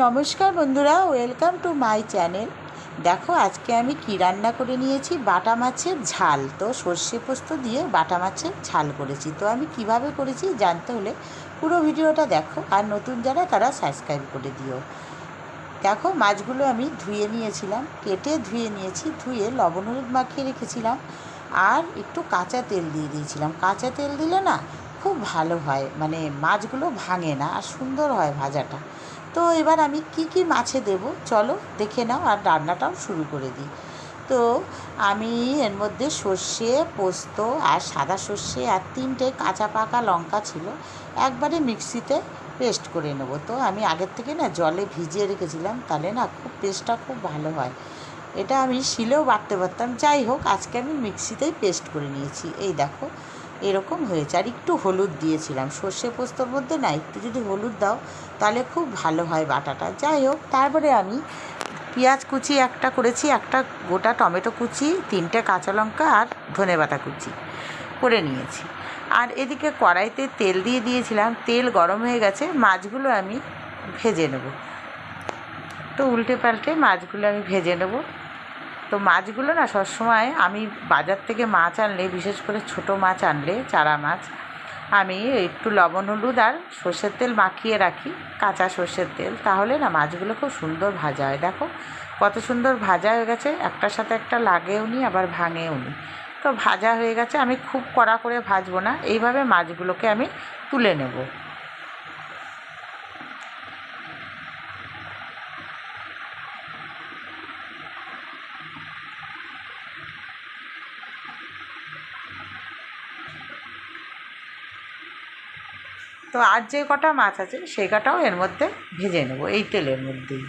নমস্কার বন্ধুরা, welcome to my channel. দেখো, আজকে আমি কী রান্না করে নিয়েছি? বাটা মাছের ঝাল। তো সর্ষে পোস্ত দিয়ে বাটা মাছের ঝাল করেছি। তো আমি কীভাবে করেছি জানতে হলে পুরো ভিডিওটা দেখো, আর নতুন যারা, তারা সাবস্ক্রাইব করে দিও। দেখো, মাছগুলো আমি ধুয়ে নিয়েছিলাম, কেটে ধুয়ে নিয়েছি, ধুয়ে লবণ হলুদ মাখিয়ে রেখেছিলাম, আর একটু কাঁচা তেল দিয়ে দিয়েছিলাম। কাঁচা তেল দিলে না খুব ভালো হয় মানে মাছগুলো ভাঙে না, আর সুন্দর হয় ভাজাটা। তো এবার আমি কি কি মাছে দেব? চলো দেখে নাও আর রান্নাটাও শুরু করে দিই। তো আমি এর মধ্যে সর্ষে, পোস্ত আর সাদা সর্ষে আর তিনটে কাঁচা পাকা লঙ্কা ছিল, একবারে মিক্সিতে পেস্ট করে নেব। তো আমি আগের থেকে না জলে ভিজিয়ে রেখেছিলাম, তাহলে না খুব পেস্টটা খুব ভালো হয়। এটা আমি শিলেও বাটতে পারতাম। যাই হোক, আজকে আমি মিক্সিতেই পেস্ট করে নিয়েছি। এই দেখো এরকম হয়েছে। আর একটু হলুদ দিয়েছিলাম। সর্ষে পোস্তর মধ্যে না, একটু যদি হলুদ দাও, তাহলে খুব ভালো হয় বাটাটা। যাই হোক, তারপরে আমি পেঁয়াজ কুচি একটা করেছি, একটা গোটা টমেটো কুচি, তিনটে কাঁচা লঙ্কা আর ধনে বাটা কুচি করে নিয়েছি। আর এদিকে কড়াইতে তেল দিয়ে দিয়েছিলাম। তেল গরম হয়ে গেছে, মাছগুলো আমি ভেজে নেব। তো উল্টে পাল্টে মাছগুলো আমি ভেজে নেব। তো মাছগুলো না সবসময় আমি বাজার থেকে মাছ আনলে, বিশেষ করে ছোট মাছ আনলে, চারা মাছ, আমি একটু লবণ, হলুদ আর সর্ষের তেল মাখিয়ে রাখি, কাঁচা সর্ষের তেল। তাহলে না মাছগুলো খুব সুন্দর ভাজা হয়। দেখো কত সুন্দর ভাজা হয়ে গেছে। একটার সাথে একটা লাগেও নি, আবার ভাঙেও নি। তো ভাজা হয়ে গেছে। আমি খুব কড়া করে ভাজবো না। এইভাবে মাছগুলোকে আমি তুলে নেব। তো আর যে কটা মাছ আছে, সেই কটাও এর মধ্যে ভেজে নেব, এই তেলের মধ্যেই।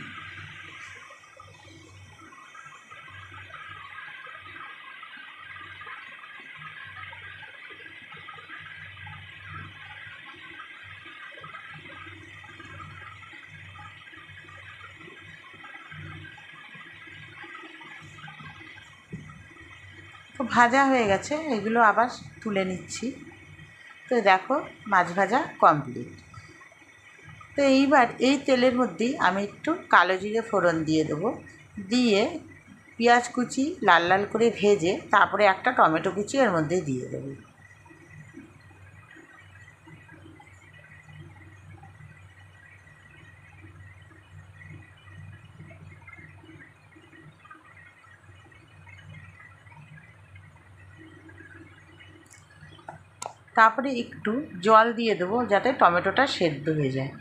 তো ভাজা হয়ে গেছে, এগুলো আবার তুলে নিচ্ছি। তো দেখো মাছ ভাজা কমপ্লিট তো এইবার এই তেলের মধ্যেই আমি একটু কালো জিরে ফোড়ন দিয়ে দেবো। দিয়ে পেঁয়াজ কুচি লাল লাল করে ভেজে তারপরে একটা টমেটো কুচি এর মধ্যে দিয়ে দেবো। তারপরে একটু জল দিয়ে দেবো যাতে টমেটোটা সেদ্ধ হয়ে যায়।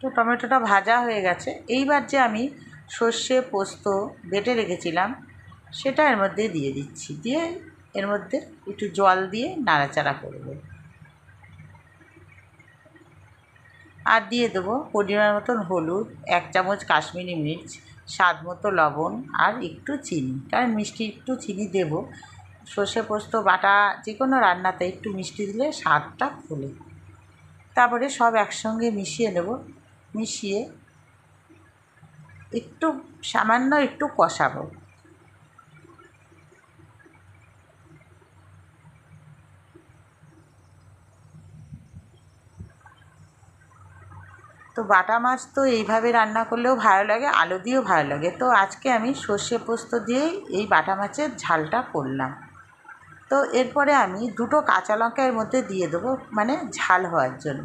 তো টমেটোটা ভাজা হয়ে গেছে। এইবার যে আমি সর্ষে পোস্ত বেটে রেখেছিলাম, সেটা এর মধ্যে দিয়ে দিচ্ছি। দিয়ে এর মধ্যে একটু জল দিয়ে নাড়াচাড়া করব। আর দিয়ে দেবো পরিমাণ মতন হলুদ, এক চামচ কাশ্মীরি মির্চ, স্বাদ মতো লবণ আর একটু চিনি। কারণ মিষ্টি একটু চিনি দেবো। সর্ষে পোস্ত, বাটা যে কোনো রান্নাতে একটু মিষ্টি দিলে স্বাদটা ফোলে। তারপরে সব একসঙ্গে মিশিয়ে নেব। মিশিয়ে একটু সামান্য একটু কষাবো। তো বাটা মাছ তো এইভাবে রান্না করলেও ভালো লাগে, আলু দিয়েও ভালো লাগে। তো আজকে আমি সর্ষে পোস্ত দিয়েই এই বাটা মাছের ঝালটা করলাম। তো এরপরে আমি দুটো কাঁচা লঙ্কা এর মধ্যে দিয়ে দেবো মানে ঝাল হওয়ার জন্য।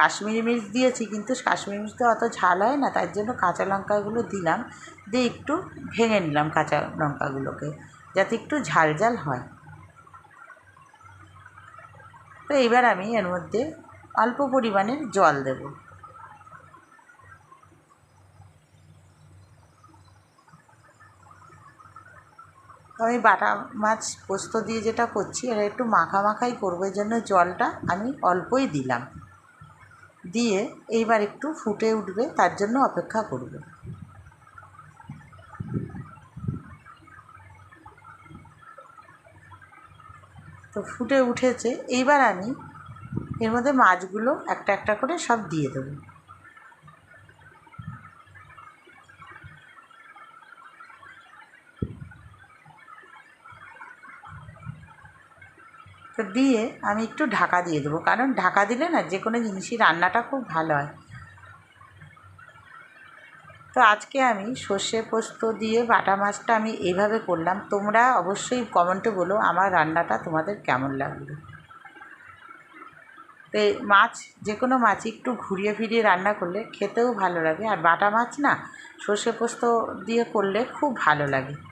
কাশ্মীরি মির্চ দিয়েছি কিন্তু কাশ্মীরি মির্চ তো অত ঝাল হয় না, তার জন্য কাঁচা লঙ্কাগুলো দিলাম, দিয়ে একটু ভেঙে নিলাম কাঁচা লঙ্কাগুলোকে, যাতে একটু ঝাল ঝাল হয়। তো এবার আমি এর মধ্যে অল্প পরিমাণের জল দেবো। আমি বাটা মাছ পোস্ত দিয়ে যেটা করছি এটা একটু মাখা মাখাই করব, এই জন্য জলটা আমি অল্পই দিলাম। দিয়ে এইবার একটু ফুটে উঠবে, তার জন্য অপেক্ষা করব। তো ফুটে উঠেছে, এইবার আমি এর মধ্যে মাছগুলো একটা একটা করে সব দিয়ে দেবো। তো দিয়ে আমি একটু ঢাকা দিয়ে দেবো। কারণ ঢাকা দিলে না যে কোনো জিনিসই রান্নাটা খুব ভালো হয়। তো আজকে আমি সর্ষে পোস্ত দিয়ে বাটা মাছটা আমি এইভাবে করলাম। তোমরা অবশ্যই কমেন্টে বলো আমার রান্নাটা তোমাদের কেমন লাগল। তো মাছ, যে কোনো মাছ একটু ঘুরিয়ে ফিরিয়ে রান্না করলে খেতেও ভালো লাগে। আর বাটা মাছ না সর্ষে পোস্ত দিয়ে করলে খুব ভালো লাগে।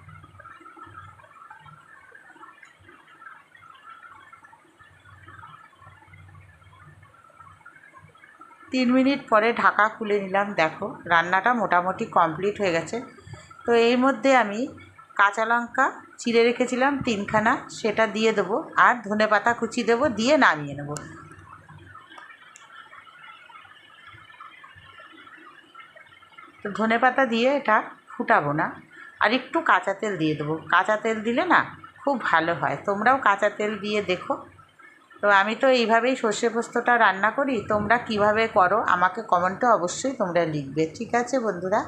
তিন মিনিট পরে ঢাকা খুলে নিলাম, দেখো। রান্নাটা মোটামুটি কমপ্লিট হয়ে গেছে। তো এর মধ্যে আমি কাঁচা লঙ্কা চিড়ে রেখেছিলাম তিনখানা, সেটা দিয়ে দেবো। আর ধনে পাতা কুচি দেবো, দিয়ে নামিয়ে নেব। তো ধনে পাতা দিয়ে এটা ফুটাবো না। আর একটু কাঁচা তেল দিয়ে দেবো। কাঁচা তেল দিলে না খুব ভালো হয়। তোমরাও কাঁচা তেল দিয়ে দেখো। তো আমি তো এইভাবেই সর্ষে পোস্তটা রান্না করি। তোমরা কীভাবে করো আমাকে কমেন্টে অবশ্যই তোমরা লিখবে, ঠিক আছে বন্ধুরা?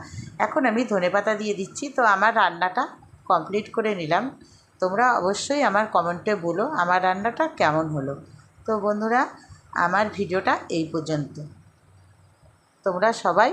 এখন আমি ধনেপাতা দিয়ে দিচ্ছি, তো আমার রান্নাটা কমপ্লিট করে নিলাম। তোমরা অবশ্যই আমার কমেন্টে বলো আমার রান্নাটা কেমন হলো। তো বন্ধুরা, আমার ভিডিওটা এই পর্যন্ত। তোমরা সবাই